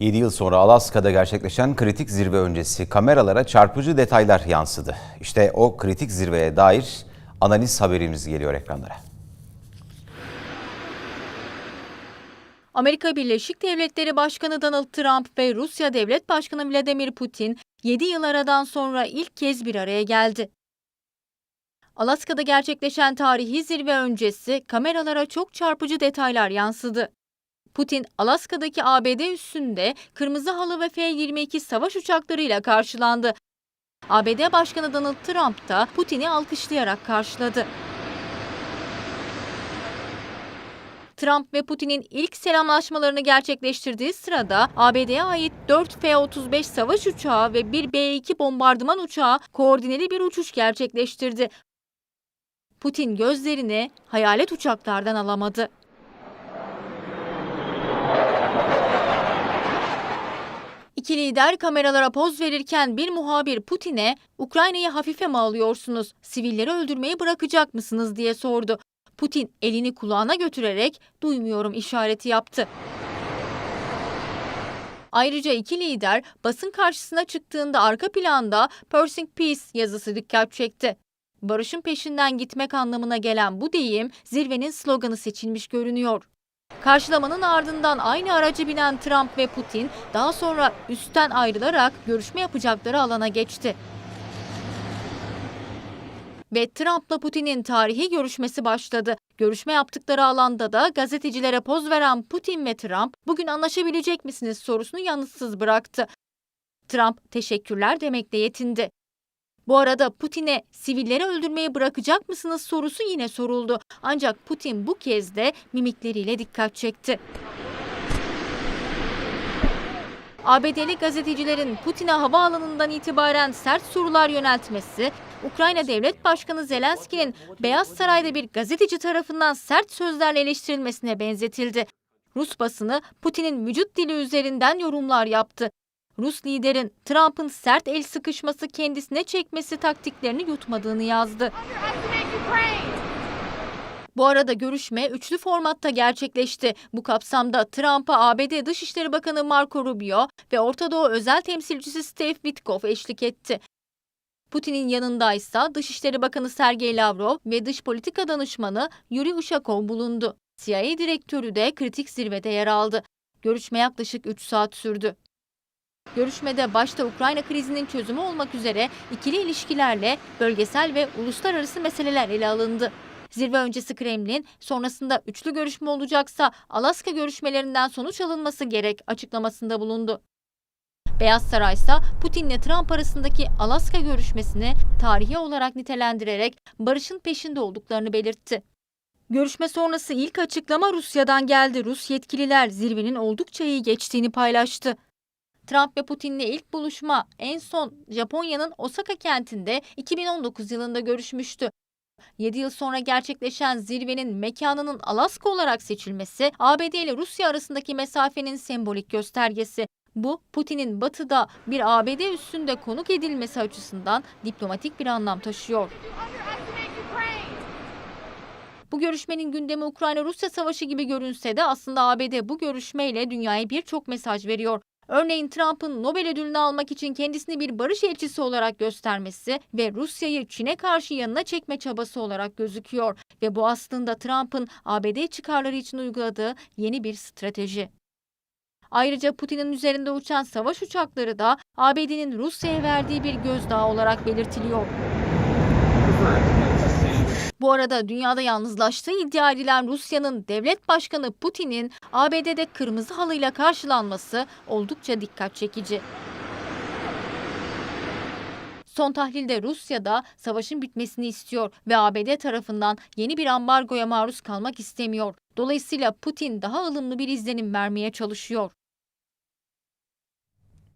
7 yıl sonra Alaska'da gerçekleşen kritik zirve öncesi kameralara çarpıcı detaylar yansıdı. İşte o kritik zirveye dair analiz haberimiz geliyor ekranlara. Amerika Birleşik Devletleri Başkanı Donald Trump ve Rusya Devlet Başkanı Vladimir Putin 7 yıl aradan sonra ilk kez bir araya geldi. Alaska'da gerçekleşen tarihi zirve öncesi kameralara çok çarpıcı detaylar yansıdı. Putin, Alaska'daki ABD üssünde kırmızı halı ve F-22 savaş uçaklarıyla karşılandı. ABD Başkanı Donald Trump da Putin'i alkışlayarak karşıladı. Trump ve Putin'in ilk selamlaşmalarını gerçekleştirdiği sırada ABD'ye ait 4 F-35 savaş uçağı ve bir B-2 bombardıman uçağı koordineli bir uçuş gerçekleştirdi. Putin gözlerini hayalet uçaklardan alamadı. İki lider kameralara poz verirken bir muhabir Putin'e Ukrayna'yı hafife mi alıyorsunuz, sivilleri öldürmeyi bırakacak mısınız diye sordu. Putin elini kulağına götürerek duymuyorum işareti yaptı. Ayrıca iki lider basın karşısına çıktığında arka planda Pursuing Peace yazısı dikkat çekti. Barışın peşinden gitmek anlamına gelen bu deyim zirvenin sloganı seçilmiş görünüyor. Karşılamanın ardından aynı aracı binen Trump ve Putin daha sonra üstten ayrılarak görüşme yapacakları alana geçti. Ve Trump'la Putin'in tarihi görüşmesi başladı. Görüşme yaptıkları alanda da gazetecilere poz veren Putin ve Trump bugün anlaşabilecek misiniz sorusunu yanıtsız bıraktı. Trump teşekkürler demekle yetindi. Bu arada Putin'e sivilleri öldürmeyi bırakacak mısınız sorusu yine soruldu. Ancak Putin bu kez de mimikleriyle dikkat çekti. ABD'li gazetecilerin Putin'e havaalanından itibaren sert sorular yöneltmesi, Ukrayna Devlet Başkanı Zelenski'nin Beyaz Saray'da bir gazeteci tarafından sert sözlerle eleştirilmesine benzetildi. Rus basını Putin'in vücut dili üzerinden yorumlar yaptı. Rus liderin Trump'ın sert el sıkışması kendisine çekmesi taktiklerini yutmadığını yazdı. Bu arada görüşme üçlü formatta gerçekleşti. Bu kapsamda Trump'a ABD Dışişleri Bakanı Marco Rubio ve Orta Doğu özel temsilcisi Steve Witkoff eşlik etti. Putin'in yanındaysa Dışişleri Bakanı Sergey Lavrov ve Dış Politika Danışmanı Yuri Ushakov bulundu. CIA direktörü de kritik zirvede yer aldı. Görüşme yaklaşık 3 saat sürdü. Görüşmede başta Ukrayna krizinin çözümü olmak üzere ikili ilişkilerle bölgesel ve uluslararası meseleler ele alındı. Zirve öncesi Kremlin, sonrasında üçlü görüşme olacaksa Alaska görüşmelerinden sonuç alınması gerek açıklamasında bulundu. Beyaz Saray ise Putin'le Trump arasındaki Alaska görüşmesini tarihi olarak nitelendirerek barışın peşinde olduklarını belirtti. Görüşme sonrası ilk açıklama Rusya'dan geldi. Rus yetkililer zirvenin oldukça iyi geçtiğini paylaştı. Trump ve Putin'le ilk buluşma en son Japonya'nın Osaka kentinde 2019 yılında görüşmüştü. 7 yıl sonra gerçekleşen zirvenin mekanının Alaska olarak seçilmesi, ABD ile Rusya arasındaki mesafenin sembolik göstergesi. Bu, Putin'in batıda bir ABD üssünde konuk edilmesi açısından diplomatik bir anlam taşıyor. Bu görüşmenin gündemi Ukrayna-Rusya savaşı gibi görünse de aslında ABD bu görüşmeyle dünyaya birçok mesaj veriyor. Örneğin Trump'ın Nobel ödülünü almak için kendisini bir barış elçisi olarak göstermesi ve Rusya'yı Çin'e karşı yanına çekme çabası olarak gözüküyor ve bu aslında Trump'ın ABD çıkarları için uyguladığı yeni bir strateji. Ayrıca Putin'in üzerinde uçan savaş uçakları da ABD'nin Rusya'ya verdiği bir gözdağı olarak belirtiliyor. Bu arada dünyada yalnızlaştığı iddia edilen Rusya'nın devlet başkanı Putin'in ABD'de kırmızı halıyla karşılanması oldukça dikkat çekici. Son tahlilde Rusya'da savaşın bitmesini istiyor ve ABD tarafından yeni bir ambargoya maruz kalmak istemiyor. Dolayısıyla Putin daha ılımlı bir izlenim vermeye çalışıyor.